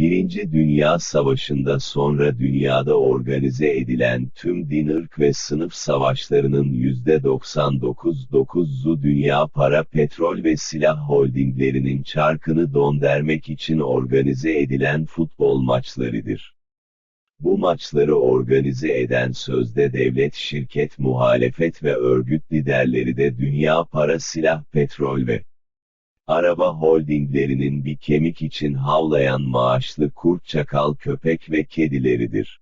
Birinci Dünya Savaşı'nda sonra dünyada organize edilen tüm din ırk ve sınıf savaşlarının %99.9'u dünya para petrol ve silah holdinglerinin çarkını dondermek için organize edilen futbol maçlarıdır. Bu maçları organize eden sözde devlet şirket muhalefet ve örgüt liderleri de dünya para silah petrol ve araba holdinglerinin bir kemik için havlayan maaşlı kurt çakal köpek ve kedileridir.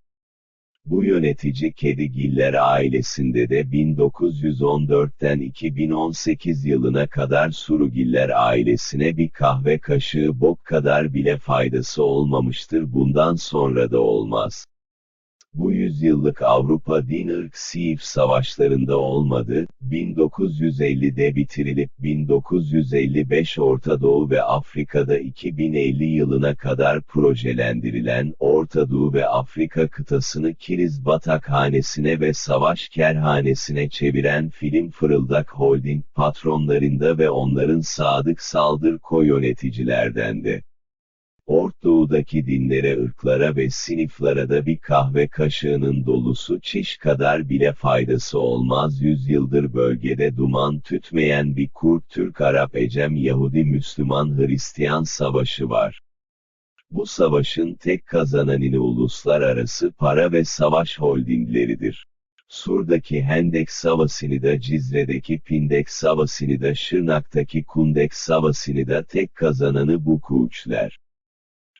Bu yönetici kedigiller ailesinde de 1914'ten 2018 yılına kadar Surugiller ailesine bir kahve kaşığı bok kadar bile faydası olmamıştır bundan sonra da olmaz. Bu yüzyıllık Avrupa din ırk siyif savaşlarında olmadı, 1950'de bitirilip 1955 Orta Doğu ve Afrika'da 2050 yılına kadar projelendirilen Orta Doğu ve Afrika kıtasını kiriz batakhanesine ve savaş kerhanesine çeviren film Fırıldak Holding patronlarında ve onların sadık saldır ko yöneticilerdendi. Ortadoğu'daki dinlere ırklara ve sınıflara da bir kahve kaşığının dolusu çiş kadar bile faydası olmaz yüzyıldır bölgede duman tütmeyen bir Kurt Türk Arap Ecem Yahudi Müslüman Hristiyan savaşı var. Bu savaşın tek kazananını uluslararası para ve savaş holdingleridir. Sur'daki Hendek Savaşı'nı da Cizre'deki Pindek Savaşı'nı da Şırnak'taki Kundek Savaşı'nı da tek kazananı bu kuğuçlar.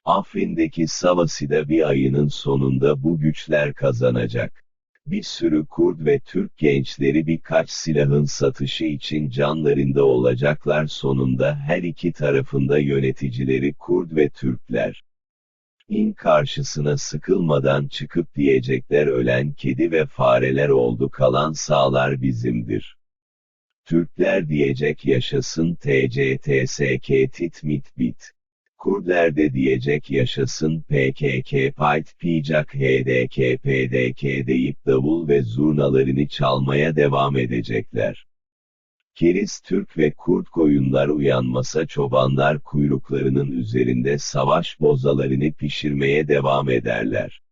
Afrin'deki savaşıda bir ayının sonunda bu güçler kazanacak. Bir sürü Kurd ve Türk gençleri birkaç silahın satışı için canlarında olacaklar sonunda her iki tarafında yöneticileri Kurd ve Türkler. İn karşısına sıkılmadan çıkıp diyecekler ölen kedi ve fareler oldu kalan sağlar bizimdir. Türkler diyecek yaşasın TCTSK titmit bit. Kurdler de diyecek yaşasın PKK Payt Picak HDK PDK deyip davul ve zurnalarını çalmaya devam edecekler. Keriz Türk ve Kurt koyunlar uyanmasa çobanlar kuyruklarının üzerinde savaş bozalarını pişirmeye devam ederler.